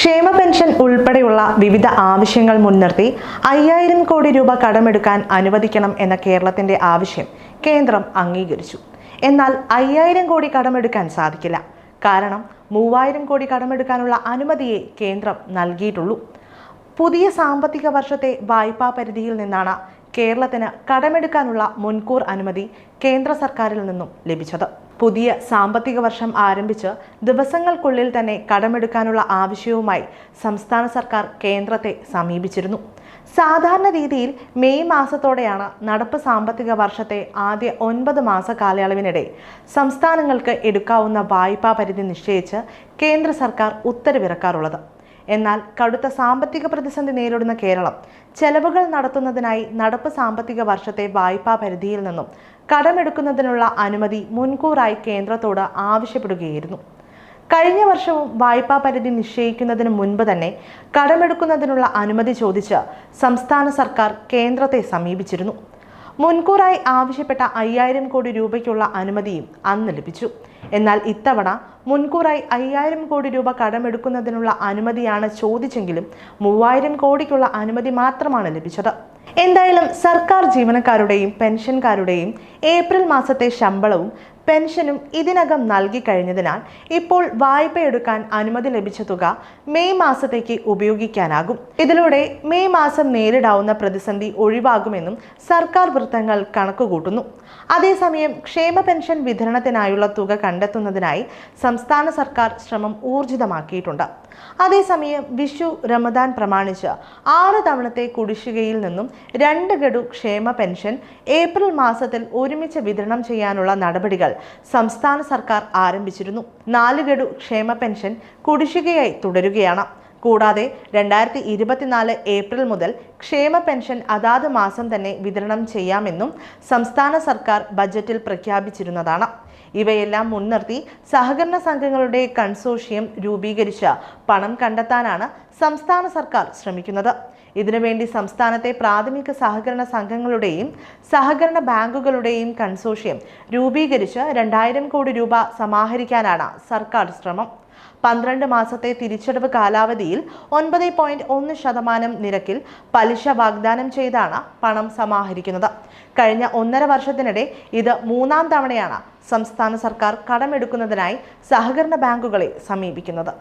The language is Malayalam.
ക്ഷേമ പെൻഷൻ ഉൾപ്പെടെയുള്ള വിവിധ ആവശ്യങ്ങൾ മുൻനിർത്തി അയ്യായിരം കോടി രൂപ കടമെടുക്കാൻ അനുവദിക്കണം എന്ന കേരളത്തിന്റെ ആവശ്യം കേന്ദ്രം അംഗീകരിച്ചു. എന്നാൽ അയ്യായിരം കോടി കടമെടുക്കാൻ സാധിക്കില്ല. കാരണം മൂവായിരം കോടി കടമെടുക്കാനുള്ള അനുമതിയെ കേന്ദ്രം നൽകിയിട്ടുള്ളൂ. പുതിയ സാമ്പത്തിക വർഷത്തെ വായ്പാ പരിധിയിൽ നിന്നാണ് കേരളത്തിന് കടമെടുക്കാനുള്ള മുൻകൂർ അനുമതി കേന്ദ്ര സർക്കാരിൽ നിന്നും ലഭിച്ചത്. പുതിയ സാമ്പത്തിക വർഷം ആരംഭിച്ച് ദിവസങ്ങൾക്കുള്ളിൽ തന്നെ കടമെടുക്കാനുള്ള ആവശ്യവുമായി സംസ്ഥാന സർക്കാർ കേന്ദ്രത്തെ സമീപിച്ചിരുന്നു. സാധാരണ രീതിയിൽ മെയ് മാസത്തോടെയാണ് നടപ്പ് സാമ്പത്തിക വർഷത്തെ ആദ്യ ഒൻപത് മാസ കാലയളവിനിടെ സംസ്ഥാനങ്ങൾക്ക് എടുക്കാവുന്ന വായ്പാ പരിധി നിശ്ചയിച്ച് കേന്ദ്ര സർക്കാർ ഉത്തരവിറക്കാറുള്ളത്. എന്നാൽ കടുത്ത സാമ്പത്തിക പ്രതിസന്ധി നേരിടുന്ന കേരളം. ചെലവുകൾ നടത്തുന്നതിനായി നടപ്പ് സാമ്പത്തിക വർഷത്തെ വായ്പാ പരിധിയിൽ നിന്നും കടമെടുക്കുന്നതിനുള്ള അനുമതി മുൻകൂറായി കേന്ദ്രത്തോട് ആവശ്യപ്പെടുകയായിരുന്നു. കഴിഞ്ഞ വർഷവും വായ്പാ പരിധി നിശ്ചയിക്കുന്നതിന് മുൻപ് തന്നെ കടമെടുക്കുന്നതിനുള്ള അനുമതി ചോദിച്ച് സംസ്ഥാന സർക്കാർ കേന്ദ്രത്തെ സമീപിച്ചിരുന്നു. മുൻകൂറായി ആവശ്യപ്പെട്ട അയ്യായിരം കോടി രൂപയ്ക്കുള്ള അനുമതിയും അന്ന് ലഭിച്ചു. എന്നാൽ ഇത്തവണ മുൻകൂറായി അയ്യായിരം കോടി രൂപ കടമെടുക്കുന്നതിനുള്ള അനുമതിയാണ് ചോദിച്ചെങ്കിലും മൂവായിരം കോടിക്കുള്ള അനുമതി മാത്രമാണ് ലഭിച്ചത്. എന്തായാലും സർക്കാർ ജീവനക്കാരുടെയും പെൻഷൻകാരുടെയും ഏപ്രിൽ മാസത്തെ ശമ്പളവും പെൻഷനും ഇതിനകം നൽകി കഴിഞ്ഞതിനാൽ ഇപ്പോൾ വായ്പയെടുക്കാൻ അനുമതി ലഭിച്ച തുക മെയ് മാസത്തേക്ക് ഉപയോഗിക്കാനാകും. ഇതിലൂടെ മെയ് മാസം നേരിടാവുന്ന പ്രതിസന്ധി ഒഴിവാകുമെന്നും സർക്കാർ വൃത്തങ്ങൾ കണക്കുകൂട്ടുന്നു. അതേസമയം ക്ഷേമ പെൻഷൻ വിതരണത്തിനായുള്ള തുക കണ്ടെത്തുന്നതിനായി സംസ്ഥാന സർക്കാർ ശ്രമം ഊർജിതമാക്കിയിട്ടുണ്ട്. അതേസമയം വിഷു റമദാൻ പ്രമാണിച്ച് ആറ് തവണത്തെ കുടിശ്ശികയിൽ നിന്നും രണ്ട് ഗഡു ക്ഷേമ പെൻഷൻ ഏപ്രിൽ മാസത്തിൽ ഒരുമിച്ച് വിതരണം ചെയ്യാനുള്ള നടപടികൾ സംസ്ഥാന സർക്കാർ ആരംഭിച്ചിരുന്നു. നാല് ഗഡു ക്ഷേമ പെൻഷൻ കുടിശ്ശികയായി തുടരുകയാണ്. കൂടാതെ രണ്ടായിരത്തി ഇരുപത്തിനാല് ഏപ്രിൽ മുതൽ ക്ഷേമ പെൻഷൻ അതാത് മാസം തന്നെ വിതരണം ചെയ്യാമെന്നും സംസ്ഥാന സർക്കാർ ബജറ്റിൽ പ്രഖ്യാപിച്ചിരുന്നതാണ്. ഇവയെല്ലാം മുൻനിർത്തി സഹകരണ സംഘങ്ങളുടെ കൺസോഷ്യം രൂപീകരിച്ച് പണം കണ്ടെത്താനാണ് സംസ്ഥാന സർക്കാർ ശ്രമിക്കുന്നത്. ഇതിനുവേണ്ടി സംസ്ഥാനത്തെ പ്രാഥമിക സഹകരണ സംഘങ്ങളുടെയും സഹകരണ ബാങ്കുകളുടെയും കൺസോഷ്യം രൂപീകരിച്ച് രണ്ടായിരം കോടി രൂപ സമാഹരിക്കാനാണ് സർക്കാർ ശ്രമം. പന്ത്രണ്ട് മാസത്തെ തിരിച്ചടവ് കാലാവധിയിൽ ഒൻപത് പോയിന്റ് ഒന്ന് ശതമാനം നിരക്കിൽ പലിശ വാഗ്ദാനം ചെയ്താണ് പണം സമാഹരിക്കുന്നത്. കഴിഞ്ഞ ഒന്നര വർഷത്തിനിടെ ഇത് മൂന്നാം തവണയാണ് സംസ്ഥാന സർക്കാർ കടമെടുക്കുന്നതിനായി സഹകരണ ബാങ്കുകളെ സമീപിക്കുന്നത്.